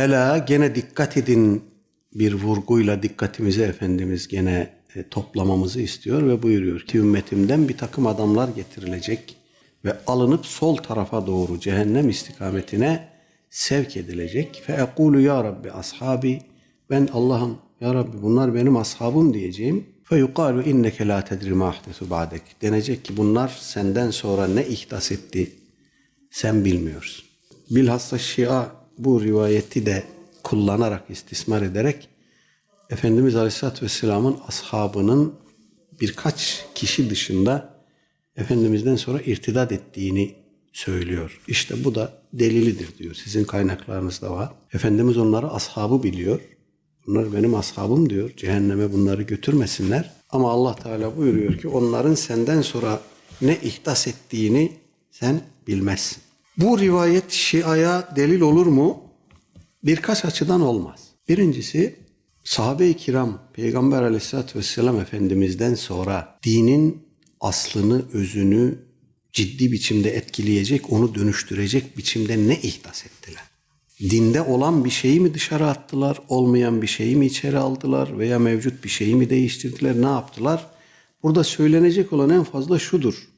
Ela gene dikkat edin bir vurguyla dikkatimizi Efendimiz gene e, toplamamızı istiyor ve buyuruyor ki ümmetimden bir takım adamlar getirilecek ve alınıp sol tarafa doğru cehennem istikametine sevk edilecek. Fe ekulu ya Rabbi ashabi ben Allah'ım ya Rabbi bunlar benim ashabım diyeceğim. Fe yukalu inneke la tedri ma ba'dek. Denecek ki bunlar senden sonra ne ihdas etti sen bilmiyorsun. Bilhassa Şia bu rivayeti de kullanarak, istismar ederek Efendimiz Aleyhisselatü Vesselam'ın ashabının birkaç kişi dışında Efendimiz'den sonra irtidat ettiğini söylüyor. İşte bu da delilidir diyor. Sizin kaynaklarınızda var. Efendimiz onları ashabı biliyor. Bunlar benim ashabım diyor. Cehenneme bunları götürmesinler. Ama Allah Teala buyuruyor ki onların senden sonra ne ihdas ettiğini sen bilmezsin. Bu rivayet Şia'ya delil olur mu? Birkaç açıdan olmaz. Birincisi sahabe-i kiram Peygamber aleyhissalatü vesselam Efendimiz'den sonra dinin aslını, özünü ciddi biçimde etkileyecek, onu dönüştürecek biçimde ne ihdas ettiler? Dinde olan bir şeyi mi dışarı attılar, olmayan bir şeyi mi içeri aldılar veya mevcut bir şeyi mi değiştirdiler, ne yaptılar? Burada söylenecek olan en fazla şudur.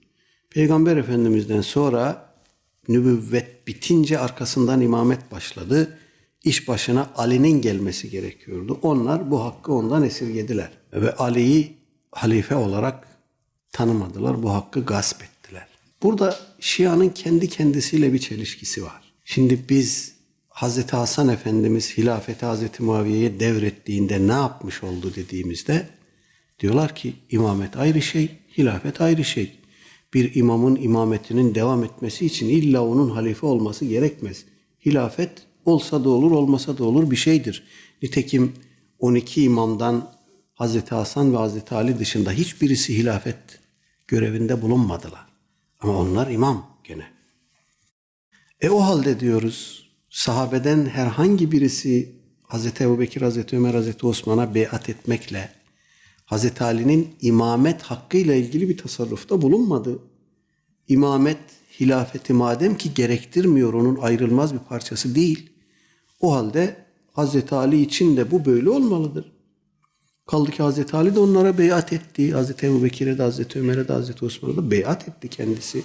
Peygamber Efendimiz'den sonra nübüvvet bitince arkasından imamet başladı. İş başına Ali'nin gelmesi gerekiyordu. Onlar bu hakkı ondan esirgediler. Ve Ali'yi halife olarak tanımadılar. Bu hakkı gasp ettiler. Burada Şia'nın kendi kendisiyle bir çelişkisi var. Şimdi biz Hazreti Hasan Efendimiz hilafeti Hazreti Muaviye'ye devrettiğinde ne yapmış oldu dediğimizde diyorlar ki imamet ayrı şey, hilafet ayrı şey. Bir imamın imametinin devam etmesi için illa onun halife olması gerekmez. Hilafet olsa da olur, olmasa da olur bir şeydir. Nitekim 12 imamdan Hazreti Hasan ve Hazreti Ali dışında hiçbirisi hilafet görevinde bulunmadılar. Ama onlar imam gene. E o halde diyoruz sahabeden herhangi birisi Hazreti Ebubekir, Hazreti Ömer, Hazreti Osman'a beyat etmekle Hazreti Ali'nin imamet hakkıyla ilgili bir tasarrufta bulunmadı. İmamet, hilafeti madem ki gerektirmiyor onun ayrılmaz bir parçası değil. O halde Hazreti Ali için de bu böyle olmalıdır. Kaldı ki Hazreti Ali de onlara beyat etti. Hazreti Ebu Bekir'e de Hazreti Ömer'e de Hazreti Osman'a da beyat etti kendisi.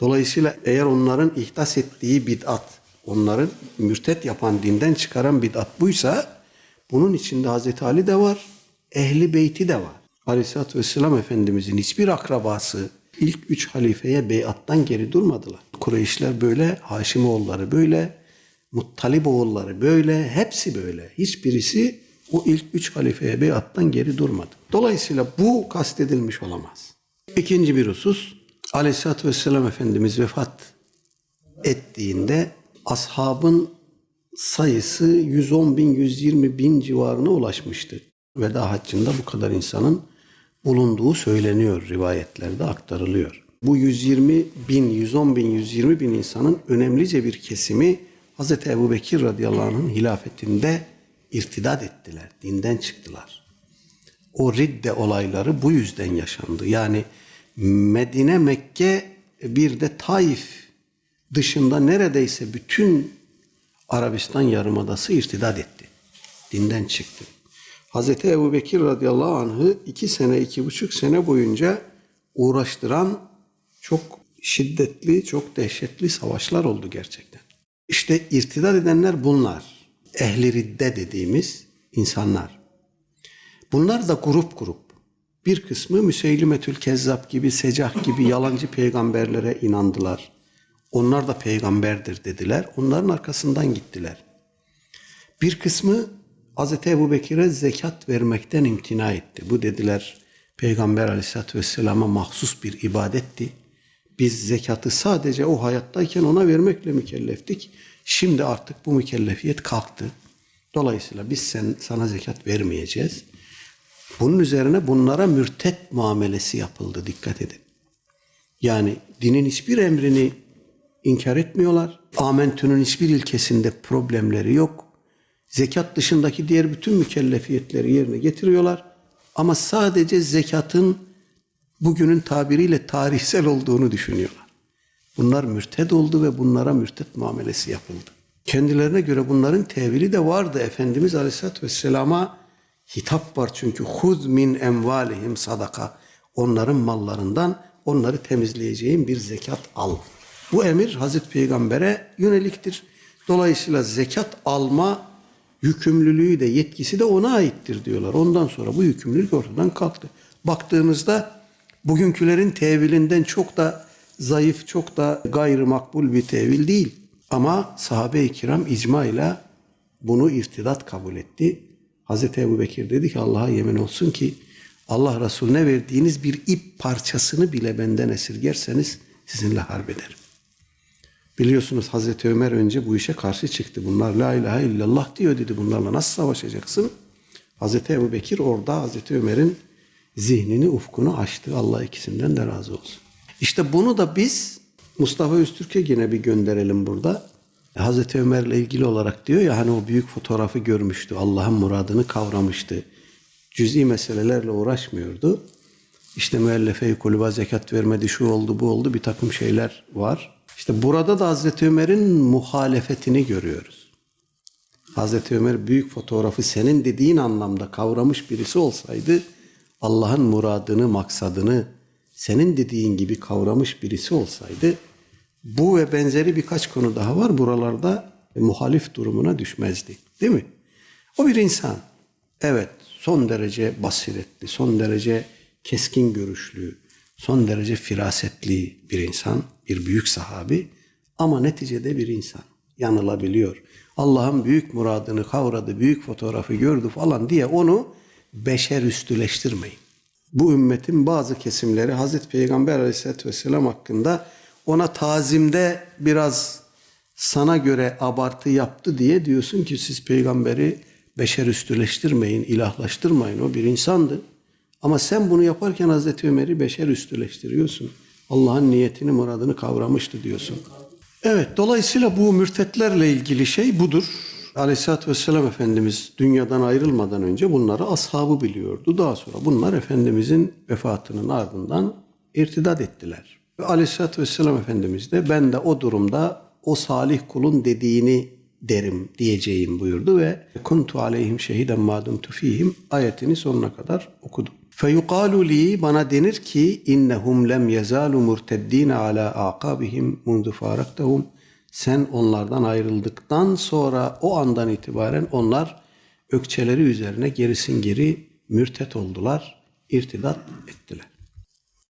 Dolayısıyla eğer onların ihdas ettiği bid'at, onların mürtet yapan dinden çıkaran bid'at buysa bunun içinde Hazreti Ali de var, ehli beyti de var. Aleyhisselatü Vesselam Efendimizin hiçbir akrabası ilk üç halifeye beyattan geri durmadılar. Kureyşler böyle, Haşimoğulları böyle, Muttaliboğulları böyle, hepsi böyle. Hiçbirisi o ilk üç halifeye beyattan geri durmadı. Dolayısıyla bu kastedilmiş olamaz. İkinci bir husus, Aleyhisselatü Vesselam Efendimiz vefat ettiğinde ashabın sayısı 110 bin, 120 bin civarına ulaşmıştı. Veda haccında bu kadar insanın bulunduğu söyleniyor, rivayetlerde aktarılıyor. Bu 120 bin, 110 bin, 120 bin insanın önemlice bir kesimi Hz. Ebu Bekir radıyallahu anh'ın hilafetinde irtidat ettiler, dinden çıktılar. O ridde olayları bu yüzden yaşandı. Yani Medine, Mekke bir de Taif dışında neredeyse bütün Arabistan Yarımadası irtidat etti. Dinden çıktı. Hazreti Ebu Bekir radıyallahu anh'ı iki sene, iki buçuk sene boyunca uğraştıran çok şiddetli, çok dehşetli savaşlar oldu gerçekten. İşte irtidat edenler bunlar. Ehli ridde dediğimiz insanlar. Bunlar da grup grup. Bir kısmı Müseylimetül Kezzab gibi, Secah gibi yalancı peygamberlere inandılar. Onlar da peygamberdir dediler. Onların arkasından gittiler. Bir kısmı Hz. Ebu Bekir'e zekat vermekten imtina etti. Bu dediler Peygamber aleyhissalatü vesselama mahsus bir ibadetti. Biz zekatı sadece o hayattayken ona vermekle mükelleftik. Şimdi artık bu mükellefiyet kalktı. Dolayısıyla biz sen, sana zekat vermeyeceğiz. Bunun üzerine bunlara mürtet muamelesi yapıldı. Dikkat edin. Yani dinin hiçbir emrini inkar etmiyorlar. Amentünün hiçbir ilkesinde problemleri yok. Zekat dışındaki diğer bütün mükellefiyetleri yerine getiriyorlar. Ama sadece zekatın bugünün tabiriyle tarihsel olduğunu düşünüyorlar. Bunlar mürted oldu ve bunlara mürted muamelesi yapıldı. Kendilerine göre bunların tevili de vardı. Efendimiz Aleyhisselatü Vesselam'a hitap var çünkü huz min emvalihim sadaka. Onların mallarından onları temizleyeceğin bir zekat al. Bu emir Hazreti Peygamber'e yöneliktir. Dolayısıyla zekat alma yükümlülüğü de yetkisi de ona aittir diyorlar. Ondan sonra bu yükümlülük ortadan kalktı. Baktığımızda bugünkülerin tevilinden çok da zayıf, çok da gayrı makbul bir tevil değil. Ama sahabe-i kiram icma ile bunu irtidat kabul etti. Hazreti Ebu Bekir dedi ki Allah'a yemin olsun ki Allah Resulüne verdiğiniz bir ip parçasını bile benden esirgerseniz sizinle harp ederim. Biliyorsunuz Hazreti Ömer önce bu işe karşı çıktı. Bunlar la ilahe illallah diyor dedi. Bunlarla nasıl savaşacaksın? Hazreti Ebu Bekir orada Hazreti Ömer'in zihnini, ufkunu açtı. Allah ikisinden de razı olsun. İşte bunu da biz Mustafa Öztürk'e yine bir gönderelim burada. Hazreti Ömer'le ilgili olarak diyor ya hani o büyük fotoğrafı görmüştü. Allah'ın muradını kavramıştı. Cüz'i meselelerle uğraşmıyordu. İşte müellefe-i kulüba zekat vermedi, şu oldu, bu oldu bir takım şeyler var. İşte burada da Hazreti Ömer'in muhalefetini görüyoruz. Hazreti Ömer büyük fotoğrafı senin dediğin anlamda kavramış birisi olsaydı Allah'ın muradını, maksadını senin dediğin gibi kavramış birisi olsaydı bu ve benzeri birkaç konu daha var buralarda muhalif durumuna düşmezdi. Değil mi? O bir insan. Evet son derece basiretli, son derece keskin görüşlü, son derece firasetli bir insan, bir büyük sahabi ama neticede bir insan. Yanılabiliyor. Allah'ın büyük muradını kavradı, büyük fotoğrafı gördü falan diye onu beşer üstüleştirmeyin. Bu ümmetin bazı kesimleri Hazreti Peygamber Aleyhisselatü Vesselam hakkında ona tazimde biraz sana göre abartı yaptı diye diyorsun ki siz peygamberi beşer üstüleştirmeyin, ilahlaştırmayın. O bir insandı. Ama sen bunu yaparken Hazreti Ömer'i beşer üstüleştiriyorsun. Allah'ın niyetini, muradını kavramıştı diyorsun. Evet, dolayısıyla bu mürtetlerle ilgili şey budur. Aleyhisselatü Vesselam Efendimiz dünyadan ayrılmadan önce bunları ashabı biliyordu. Daha sonra bunlar Efendimizin vefatının ardından irtidat ettiler. Ve Aleyhisselatü Vesselam Efendimiz de ben de o durumda o salih kulun dediğini derim diyeceğim buyurdu ve kuntu aleyhim şehiden madumtu fihim ayetini sonuna kadar okudum. Feyukalu li bana denir ki innehum lem yezalu murteddin ala aqabihim mundu faraktahum sen onlardan ayrıldıktan sonra o andan itibaren onlar ökçeleri üzerine gerisin geri mürtet oldular, irtidat ettiler.